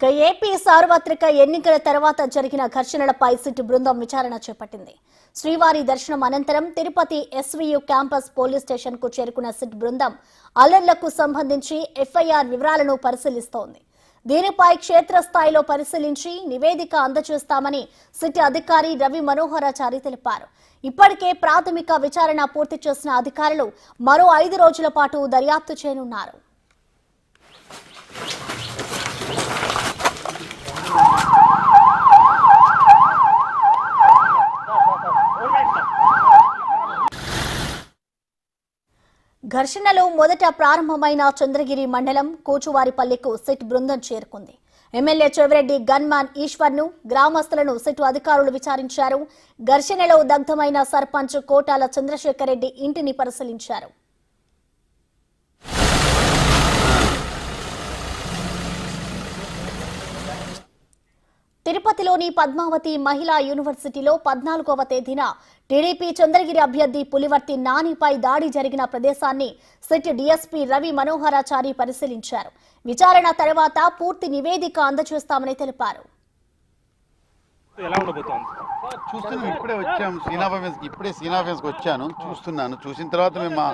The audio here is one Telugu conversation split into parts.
ఇక ఏపీ సార్వత్రిక ఎన్నికల తర్వాత జరిగిన ఘర్షణలపై సిట్ బృందం విచారణ చేపట్టింది. శ్రీవారి దర్శనం అనంతరం తిరుపతి ఎస్వీయు క్యాంపస్ పోలీస్ స్టేషన్కు చేరుకున్న సిట్ బృందం అల్లర్లకు సంబంధించి ఎఫ్ఐఆర్ వివరాలను పరిశీలిస్తోంది. దీనిపై క్షేత్రస్థాయిలో పరిశీలించి నివేదిక అందజేస్తామని సిటీ అధికారి రవి మనోహరాచారి తెలిపారు. ఇప్పటికే ప్రాథమిక విచారణ పూర్తి చేసిన అధికారులు మరో ఐదు రోజుల పాటు దర్యాప్తు చేయనున్నారు. ఘర్షణలో మొదట ప్రారంభమైన చంద్రగిరి మండలం కూచువారిపల్లికు సిట్ బృందం చేరుకుంది. ఎమ్మెల్యే చెవిరెడ్డి గన్మాన్ ఈశ్వర్ను గ్రామస్తులను సిట్ అధికారులు విచారించారు. ఘర్షణలో దగ్ధమైన సర్పంచ్ కోటాల చంద్రశేఖర్ రెడ్డి ఇంటిని పరిశీలించారు. తిరుపతిలోని పద్మావతి మహిళా యూనివర్సిటీలో పద్నాలుగవ తేదీన టీడీపీ చంద్రగిరి అభ్యర్థి పులివర్తి నానిపై దాడి జరిగిన ప్రదేశాన్ని సిట్ డీఎస్పీ రవి మనోహరాచారి పరిశీలించారు. విచారణ తర్వాత పూర్తి నివేదిక అందజేస్తామని తెలిపారు. ఎలా ఉండబోతోంది? చూస్తున్నాం ఇప్పుడే వచ్చాం. సీనాఫెన్స్ ఇప్పుడే సీనాఫెన్స్కి వచ్చాను. చూస్తున్నాను. చూసిన తర్వాత మేము మా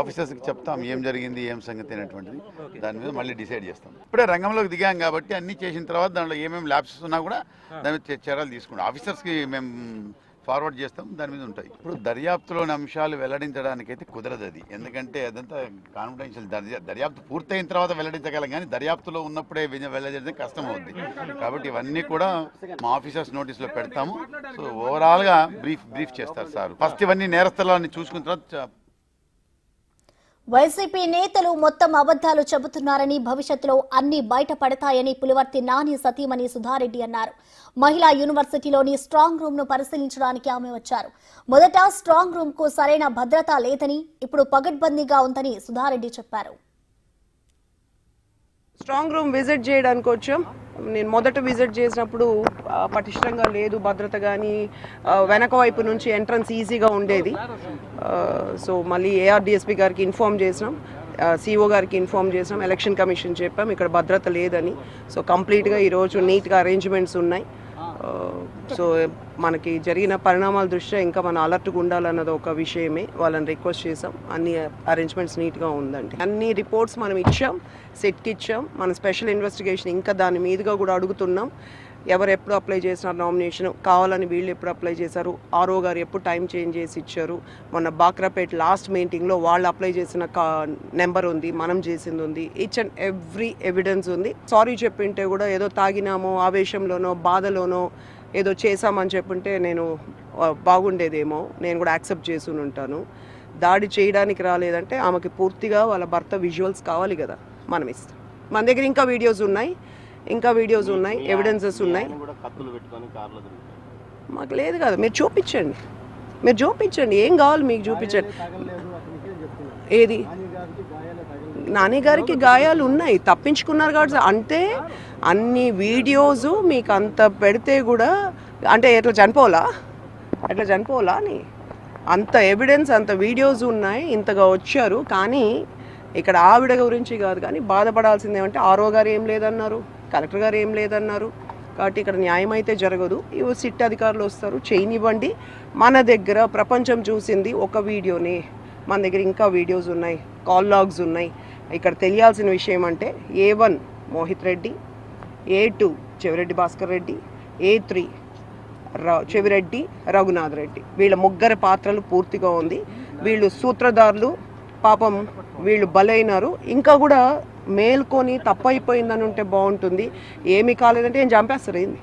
ఆఫీసర్స్కి చెప్తాం ఏం జరిగింది ఏం సంగతి అనేటువంటిది. దాని మీద మళ్ళీ డిసైడ్ చేస్తాం. ఇప్పుడే రంగంలోకి దిగాం కాబట్టి అన్ని చేసిన తర్వాత దాంట్లో ఏమేమి ల్యాబ్స్ ఉన్నా కూడా దాని మీద చర్యలు తీసుకుంటాం ఆఫీసర్స్కి మేము ఫార్వర్డ్ చేస్తాం దాని మీద ఉంటాయి. ఇప్పుడు దర్యాప్తులోని అంశాలు వెల్లడించడానికైతే కుదరదు అది ఎందుకంటే అదంతా కాన్ఫిడెన్షియల్ దర్యాప్తు పూర్తయిన తర్వాత వెల్లడించగలం కానీ దర్యాప్తులో ఉన్నప్పుడే వె- వెల్లడించడం కష్టం అవుద్ది కాబట్టి ఇవన్నీ కూడా మా ఆఫీసర్స్ నోటీస్లో పెడతాము. సో ఓవరాల్గా బ్రీఫ్ బ్రీఫ్ చేస్తారు సార్. ఫస్ట్ ఇవన్నీ నేరస్థలాన్ని చూసుకున్న తర్వాత వైసీపీ నేతలు మొత్తం అబద్ధాలు చెబుతున్నారని భవిష్యత్తులో అన్ని బయటపడతాయని పులివర్తి నాని సతీమణి సుధారెడ్డి అన్నారు. మహిళా యూనివర్సిటీలోని స్ట్రాంగ్ రూమ్ను పరిశీలించడానికి ఆమె వచ్చారు. మొదట స్ట్రాంగ్ రూమ్కు సరైన భద్రత లేదని ఇప్పుడు పగడ్బందీగా ఉందని సుధారెడ్డి చెప్పారు. స్ట్రాంగ్ రూమ్ విజిట్ చేయడానికి వచ్చాం. నేను మొదట విజిట్ చేసినప్పుడు పటిష్టంగా లేదు భద్రత కానీ వెనక వైపు నుంచి ఎంట్రన్స్ ఈజీగా ఉండేది. సో మళ్ళీ ఏఆర్డిఎస్పి గారికి ఇన్ఫామ్ చేసినాం. సిఓ గారికి ఇన్ఫామ్ చేసినాం. ఎలక్షన్ కమిషన్ చెప్పాం. ఇక్కడ భద్రత లేదని. సో కంప్లీట్గా ఈరోజు నీట్గా అరేంజ్మెంట్స్ ఉన్నాయి. సో మనకి జరిగిన పరిణామాల దృష్ట్యా ఇంకా మన అలర్ట్గా ఉండాలన్నది ఒక విషయమే వాళ్ళని రిక్వెస్ట్ చేసాం అన్ని అరేంజ్మెంట్స్ నీట్గా ఉందండి. అన్ని రిపోర్ట్స్ మనం ఇచ్చాం సెట్కి ఇచ్చాం మన స్పెషల్ ఇన్వెస్టిగేషన్ ఇంకా దాని మీదుగా కూడా అడుగుతున్నాం. ఎవరు ఎప్పుడు అప్లై చేసినారు నామినేషన్? కావాలని వీళ్ళు ఎప్పుడు అప్లై చేశారు? ఆర్ఓ గారు ఎప్పుడు టైం చేంజ్ చేసి ఇచ్చారు? మొన్న బాక్రాపేట్ లాస్ట్ మీటింగ్లో వాళ్ళు అప్లై చేసిన కా నెంబర్ ఉంది మనం చేసింది ఉంది. ఈచ్ అండ్ ఎవ్రీ ఎవిడెన్స్ ఉంది. సారీ చెప్పింటే కూడా ఏదో తాగినామో ఆవేశంలోనో బాధలోనో ఏదో చేశామని చెప్పుంటే నేను బాగుండేదేమో. నేను కూడా యాక్సెప్ట్ చేసి ఉంటాను. దాడి చేయడానికి రాలేదంటే ఆమెకి పూర్తిగా వాళ్ళ భర్త విజువల్స్ కావాలి కదా మనం ఇస్తాం. మన దగ్గర ఇంకా వీడియోస్ ఉన్నాయి. ఇంకా వీడియోస్ ఉన్నాయి ఎవిడెన్సెస్ ఉన్నాయి. మాకు లేదు కదా మీరు చూపించండి. మీరు చూపించండి ఏం కావాలి మీకు చూపించండి. ఏది? నాని గారికి గాయాలు ఉన్నాయి తప్పించుకున్నారు కాబట్టి అంటే అన్ని వీడియోస్ మీకు అంత పెడితే కూడా అంటే ఎట్లా చనిపోలా ఎట్లా చనిపోలా అని. అంత ఎవిడెన్స్ అంత వీడియోస్ ఉన్నాయి ఇంతగా వచ్చారు. కానీ ఇక్కడ ఆవిడ గురించి కాదు కానీ బాధపడాల్సింది ఏమంటే ఆరో గారు ఏం లేదన్నారు. కలెక్టర్ గారు ఏం లేదన్నారు. కాబట్టి ఇక్కడ న్యాయం అయితే జరగదు. ఇవి సిట్ అధికారులు వస్తారు. చేయనివ్వండి. మన దగ్గర ప్రపంచం చూసింది ఒక వీడియోనే. మన దగ్గర ఇంకా వీడియోస్ ఉన్నాయి. కాల్ లాగ్స్ ఉన్నాయి. ఇక్కడ తెలియాల్సిన విషయం అంటే A one Mohit Reddy A two Chevireddy Bhaskar Reddy A three రా చెవిరెడ్డి రఘునాథ్ రెడ్డి. వీళ్ళ ముగ్గురు పాత్రలు పూర్తిగా ఉంది. వీళ్ళు సూత్రధారులు. పాపం వీళ్ళు బలైనారు. ఇంకా కూడా మేల్కొని తప్పైపోయిందని ఉంటే బాగుంటుంది. ఏమీ కాలేదంటే ఏం చంపేస్తారు ఏంది?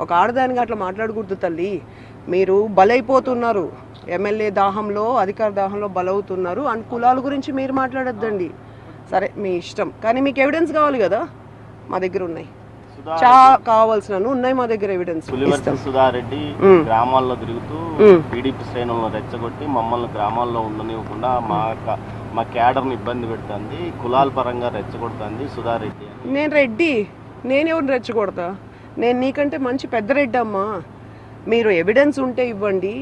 ఒక ఆడదానికి అట్లా మాట్లాడకూడదు తల్లి. మీరు బలైపోతున్నారు. ఎమ్మెల్యే దాహంలో అధికార దాహంలో బలవుతున్నారు. అండ్ కులాల గురించి మీరు మాట్లాడొద్దండి. సరే మీ ఇష్టం. కానీ మీకు ఎవిడెన్స్ కావాలి కదా? మా దగ్గర ఉన్నాయి. చా కావాల్సిన ఉన్నాయి మా దగ్గర ఎవిడెన్స్ సుధారెడ్డి. గ్రామాల్లో తిరుగుతూ. టీడీపీ శ్రేణులను రెచ్చగొట్టి మమ్మల్ని గ్రామాల్లో ఉండనివ్వకుండా మా క- మా క్యాడర్ని ఇబ్బంది పెడుతుంది కులాల పరంగా రెచ్చగొడుతుంది సుధారెడ్డి నేను రెడ్డి నేను ఎవరిని రెచ్చగొడతా? నేను నీకంటే మంచి పెద్ద రెడ్డి అమ్మా మీరు ఎవిడెన్స్ ఉంటే ఇవ్వండి.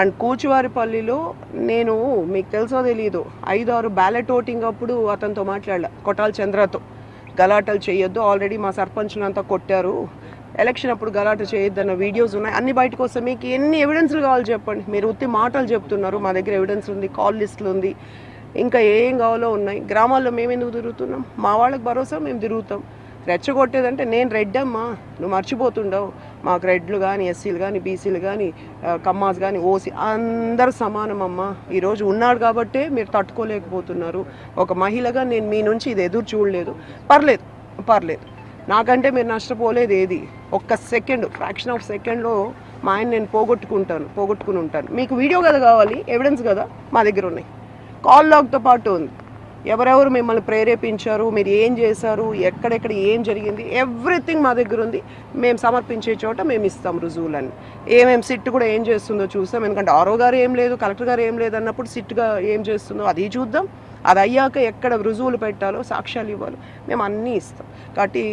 అండ్ కూచివారిపల్లిలో నేను మీకు తెలుసో తెలియదు ఐదు ఆరు బ్యాలెట్ ఓటింగ్ అప్పుడు అతనితో మాట్లాడలే కొటాల చంద్రతో. గలాటలు చేయొద్దు ఆల్రెడీ మా సర్పంచ్ని అంతా కొట్టారు. ఎలక్షన్ అప్పుడు గలాట చేయొద్దన్న వీడియోస్ ఉన్నాయి. అన్ని బయటకు వస్తే మీకు ఎన్ని ఎవిడెన్స్లు కావాలో చెప్పండి. మీరు ఉత్తి మాటలు చెప్తున్నారు మా దగ్గర ఎవిడెన్స్ ఉంది కాల్ లిస్టులు ఉంది. ఇంకా ఏం కావాలో ఉన్నాయి. గ్రామాల్లో మేము ఎందుకు తిరుగుతున్నాం? మా వాళ్ళకి భరోసా మేము తిరుగుతాం. రెచ్చగొట్టేదంటే నేను రెడ్ అమ్మా. నువ్వు మర్చిపోతుండవు. మాకు రెడ్లు కానీ ఎస్సీలు కానీ బీసీలు కానీ కమ్మాస్ కానీ ఓసీ అందరూ సమానం అమ్మా. ఈరోజు ఉన్నాడు కాబట్టే మీరు తట్టుకోలేకపోతున్నారు. ఒక మహిళగా నేను మీ నుంచి ఇది ఎదురు చూడలేదు. పర్లేదు పర్లేదు. నాకంటే మీరు నష్టపోలేదు ఏది? ఒక్క సెకండ్ ఫ్రాక్షన్ ఆఫ్ సెకండ్లో మా ఆయన నేను పోగొట్టుకుంటాను పోగొట్టుకుని ఉంటాను. మీకు వీడియో కదా కావాలి? ఎవిడెన్స్ కదా మా దగ్గర ఉన్నాయి. కాల్ లాగ్తో పాటు ఉంది. ఎవరెవరు మిమ్మల్ని ప్రేరేపించారు మీరు ఏం చేశారు ఎక్కడెక్కడ ఏం జరిగింది ఎవ్రీథింగ్ మా దగ్గర ఉంది. మేము సమర్పించే చోట మేము ఇస్తాం రుజువులని ఏమేమి సిట్ కూడా ఏం చేస్తుందో చూస్తాం. ఎందుకంటే ఆరో గారు ఏం లేదు కలెక్టర్ గారు ఏం లేదు అన్నప్పుడు సిట్గా ఏం చేస్తుందో అది చూద్దాం. అది అయ్యాక ఎక్కడ రుజువులు పెట్టాలో సాక్ష్యాలు ఇవ్వాలో. మేము అన్నీ ఇస్తాం. కాబట్టి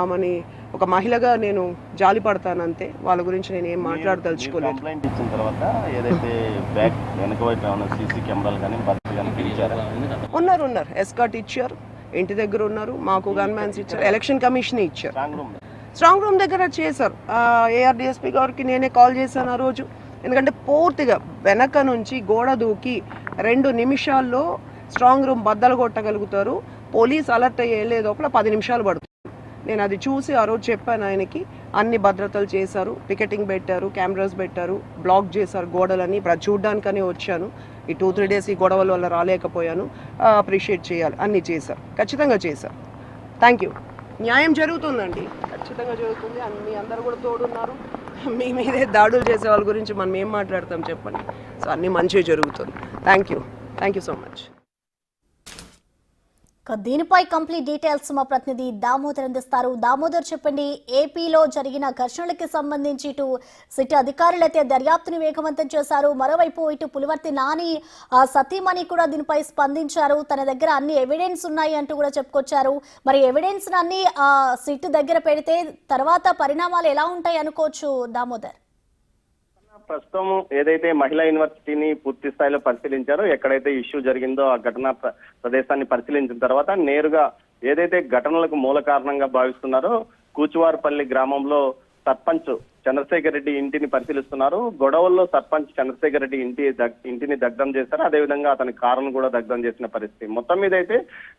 ఆమెని ఒక మహిళగా నేను జాలి పడతాను అంతే. వాళ్ళ గురించి నేను ఏం మాట్లాడదలుచుకోలేదు. కంప్లైంట్ ఇచ్చిన తర్వాత ఏదైతే బ్యాక్ వెనక వైపు సీసీ కెమెరాలు కానీ ఉన్నారు ఉన్నారు. ఎస్కాట్ ఇచ్చారు. ఇంటి దగ్గర ఉన్నారు. మాకు గన్మ్యాన్స్ ఇచ్చారు. ఎలక్షన్ కమిషన్ ఇచ్చారు. స్ట్రాంగ్ రూమ్ స్ట్రాంగ్ రూమ్ దగ్గర చేశారు. ఏఆర్డిఎస్పీ గారికి నేనే కాల్ చేశాను ఆ రోజు. ఎందుకంటే పూర్తిగా వెనక నుంచి గోడ దూకి రెండు నిమిషాల్లో స్ట్రాంగ్ రూమ్ బద్దలు కొట్టగలుగుతారు. పోలీస్ అలర్ట్ అయ్యే లోపల పది నిమిషాలు పడుతుంది. నేను అది చూసి ఆ రోజు చెప్పాను ఆయనకి అన్ని భద్రతలు చేశారు టికెటింగ్ పెట్టారు కెమెరాస్ పెట్టారు బ్లాక్ చేశారు గోడలని ఇప్పుడు చూడ్డానికని వచ్చాను. ఈ టూ త్రీ డేస్ ఈ గొడవల వల్ల రాలేకపోయాను. అప్రిషియేట్ చేయాలి. అన్నీ చేశారు. ఖచ్చితంగా చేశారు. థ్యాంక్ యూ న్యాయం జరుగుతుందండి. ఖచ్చితంగా జరుగుతుంది. అన్ని మీ అందరు కూడా తోడున్నారు. మీ మీదే దాడులు చేసే వాళ్ళ గురించి మనం ఏం మాట్లాడతాం చెప్పండి. సో అన్నీ మంచిగా జరుగుతుంది. Thank you thank you so much దీనిపై కంప్లీట్ డీటెయిల్స్ మా ప్రతినిధి దామోదర్ అందిస్తారు. దామోదర్ చెప్పండి ఏపీలో జరిగిన ఘర్షణలకి సంబంధించి ఇటు సిటీ అధికారులైతే దర్యాప్తుని వేగవంతం చేశారు. మరోవైపు ఇటు పులివర్తి నాని ఆ, సతీమణి కూడా దీనిపై స్పందించారు. తన దగ్గర అన్ని ఎవిడెన్స్ ఉన్నాయి అంటూ కూడా చెప్పుకొచ్చారు. మరి ఎవిడెన్స్ అన్ని సిట్ దగ్గర పెడితే తర్వాత పరిణామాలు ఎలా ఉంటాయి అనుకోవచ్చు దామోదర్? ప్రస్తుతం ఏదైతే మహిళా యూనివర్సిటీని పూర్తి స్థాయిలో పరిశీలించారో ఎక్కడైతే ఇష్యూ జరిగిందో ఆ ఘటనా ప్ర- ప్రదేశాన్ని పరిశీలించిన తర్వాత నేరుగా ఏదైతే ఘటనలకు మూల కారణంగా భావిస్తున్నారో కూచువారిపల్లి గ్రామంలో సర్పంచ్ చంద్రశేఖర్ రెడ్డి ఇంటిని పరిశీలిస్తున్నారు. గొడవల్లో సర్పంచ్ చంద్రశేఖర్ రెడ్డి ఇంటి దగ్- ఇంటిని దగ్ధం చేశారు. అదేవిధంగా అతని కారును కూడా దగ్ధం చేసిన పరిస్థితి. మొత్తం మీద అయితే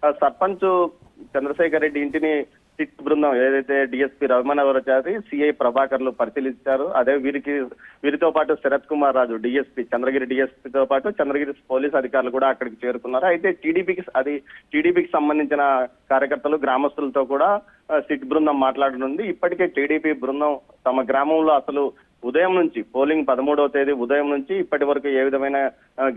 సర్పంచ్ చంద్రశేఖర్ రెడ్డి ఇంటిని సిట్ బృందం ఏదైతే డిఎస్పీ రఘుమనవరాచారి సిఐ ప్రభాకర్లు పరిశీలించారు. అదే వీరికి వీరితో పాటు శరత్ కుమార్ రాజు డిఎస్పీ చంద్రగిరి డిఎస్పీతో పాటు చంద్రగిరి పోలీస్ అధికారులు కూడా అక్కడికి చేరుకున్నారు. అయితే టీడీపీకి అది టీడీపీకి సంబంధించిన కార్యకర్తలు గ్రామస్తులతో కూడా సిట్ బృందం మాట్లాడనుంది. ఇప్పటికే టీడీపీ బృందం తమ గ్రామంలో అసలు ఉదయం నుంచి పోలింగ్ పదమూడవ తేదీ ఉదయం నుంచి ఇప్పటి వరకు ఏ విధమైన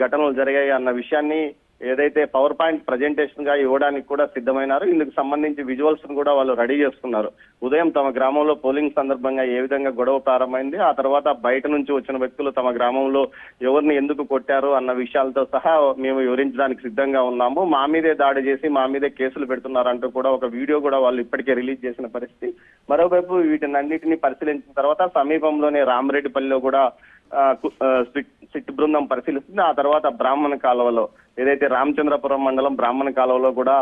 ఘటనలు జరిగాయి అన్న విషయాన్ని ఏదైతే పవర్ పాయింట్ ప్రజెంటేషన్గా ఇవ్వడానికి కూడా సిద్ధమైనారు ఇందుకు సంబంధించి విజువల్స్ కూడా వాళ్ళు రెడీ చేస్తున్నారు ఉదయం తమ గ్రామంలో పోలింగ్ సందర్భంగా ఏ విధంగా గొడవ ప్రారంభమైంది ఆ తర్వాత బయట నుంచి వచ్చిన వ్యక్తులు తమ గ్రామంలో ఎవరిని ఎందుకు కొట్టారు అన్న విషయాలతో సహా మేము వివరించడానికి సిద్ధంగా ఉన్నాము. మా మీదే దాడి చేసి మా మీదే కేసులు పెడుతున్నారంటూ కూడా ఒక వీడియో కూడా వాళ్ళు ఇప్పటికే రిలీజ్ చేసిన పరిస్థితి. మరోవైపు వీటిని అన్నిటిని పరిశీలించిన తర్వాత సమీపంలోనే రామరెడ్డిపల్లిలో కూడా సిట్ బృందం పరిశీలిస్తుంది. ఆ తర్వాత బ్రాహ్మణ కాలువలో ఏదైతే రామచంద్రపురం మండలం బ్రాహ్మణ కాలువలో కూడా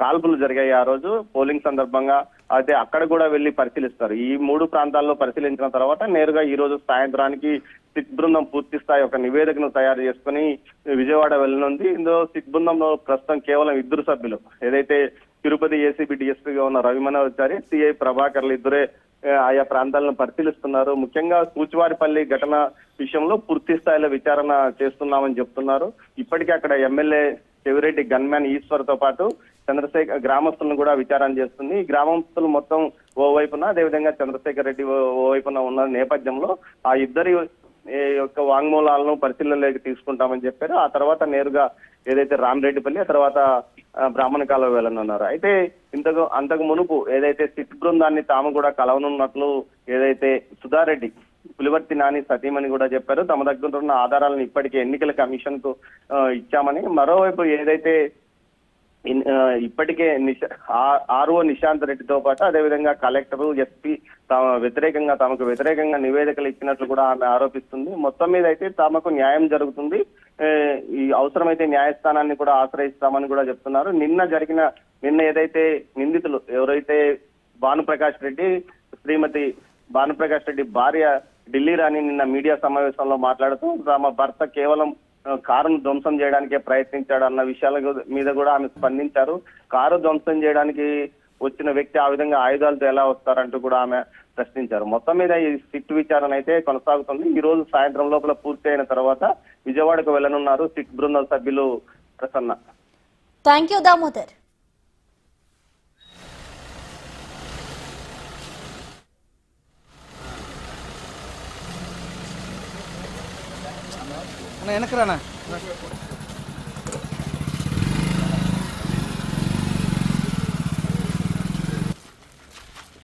కాల్పులు జరిగాయి ఆ రోజు. పోలింగ్ సందర్భంగా అయితే అక్కడ కూడా వెళ్ళి పరిశీలిస్తారు. ఈ మూడు ప్రాంతాల్లో పరిశీలించిన తర్వాత నేరుగా ఈ రోజు సాయంత్రానికి సిట్ బృందం పూర్తి స్థాయి ఒక నివేదికను తయారు చేసుకుని విజయవాడ వెళ్ళనుంది. ఇందులో సిట్ బృందంలో ప్రస్తుతం కేవలం ఇద్దరు సభ్యులు. ఏదైతే తిరుపతి ఏసీబీ డిఎస్పీగా ఉన్న రవిమనోచారి సిఐ ప్రభాకర్లు ఇద్దరే ఆయా ప్రాంతాలను పరిశీలిస్తున్నారు. ముఖ్యంగా కూచువారిపల్లి ఘటన విషయంలో పూర్తి స్థాయిలో విచారణ చేస్తున్నామని చెప్తున్నారు. ఇప్పటికే అక్కడ ఎమ్మెల్యే చెవిరెడ్డి గన్మ్యాన్ ఈశ్వర్తో పాటు చంద్రశేఖర్ గ్రామస్తులను కూడా విచారణ చేస్తుంది. ఈ గ్రామస్తులు మొత్తం ఓ వైపున అదేవిధంగా చంద్రశేఖర్ రెడ్డి ఓ- వైపున ఉన్న నేపథ్యంలో ఆ ఇద్దరి యొక్క వాంగ్మూలాలను పరిశీలనలోకి తీసుకుంటామని చెప్పారు. ఆ తర్వాత నేరుగా ఏదైతే రామరెడ్డిపల్లి ఆ తర్వాత బ్రాహ్మణ కాలువ వెళ్ళనున్నారు అయితే ఇంతకు అంతకు మునుపు ఏదైతే సిట్ బృందాన్ని తాము కూడా కలవనున్నట్లు ఏదైతే సుధారెడ్డి పులివర్తి నాని సతీమణి కూడా చెప్పారు తమ దగ్గర ఉన్న ఆధారాలను ఇప్పటికే ఎన్నికల కమిషన్కు ఇచ్చామని. మరోవైపు ఏదైతే ఇప్పటికే ఆర్ఓ నిశాంత్ రెడ్డితో పాటు అదేవిధంగా కలెక్టర్ ఎస్పీ తమ వ్యతిరేకంగా తమకు వ్యతిరేకంగా నివేదికలు ఇచ్చినట్లు కూడా ఆమె ఆరోపిస్తుంది. మొత్తం మీద అయితే తమకు న్యాయం జరుగుతుంది. ఈ అవసరమైతే న్యాయస్థానాన్ని కూడా ఆశ్రయిస్తామని కూడా చెప్తున్నారు. నిన్న జరిగిన నిన్న ఏదైతే నిందితులు ఎవరైతే భానుప్రకాష్ రెడ్డి శ్రీమతి భానుప్రకాష్ రెడ్డి భార్య ఢిల్లీ రాణి నిన్న మీడియా సమావేశంలో మాట్లాడుతూ తమ భర్త కేవలం కారును ధ్వంసం చేయడానికే ప్రయత్నించాడు అన్న విషయాల మీద కూడా ఆమె స్పందించారు. కారు ధ్వంసం చేయడానికి వచ్చిన వ్యక్తి ఆ విధంగా ఆయుధాలతో ఎలా వస్తారంటూ కూడా ఆమె ప్రశ్నించారు. మొత్తం మీద ఈ సిట్ విచారణ అయితే కొనసాగుతుంది. ఈ రోజు సాయంత్రం లోపల పూర్తి అయిన తర్వాత విజయవాడకు వెళ్ళనున్నారు సిట్ బృందం సభ్యులు ప్రసన్న. థ్యాంక్ యూ దామోదర్ அண்ணா எனக்குறாண்ணா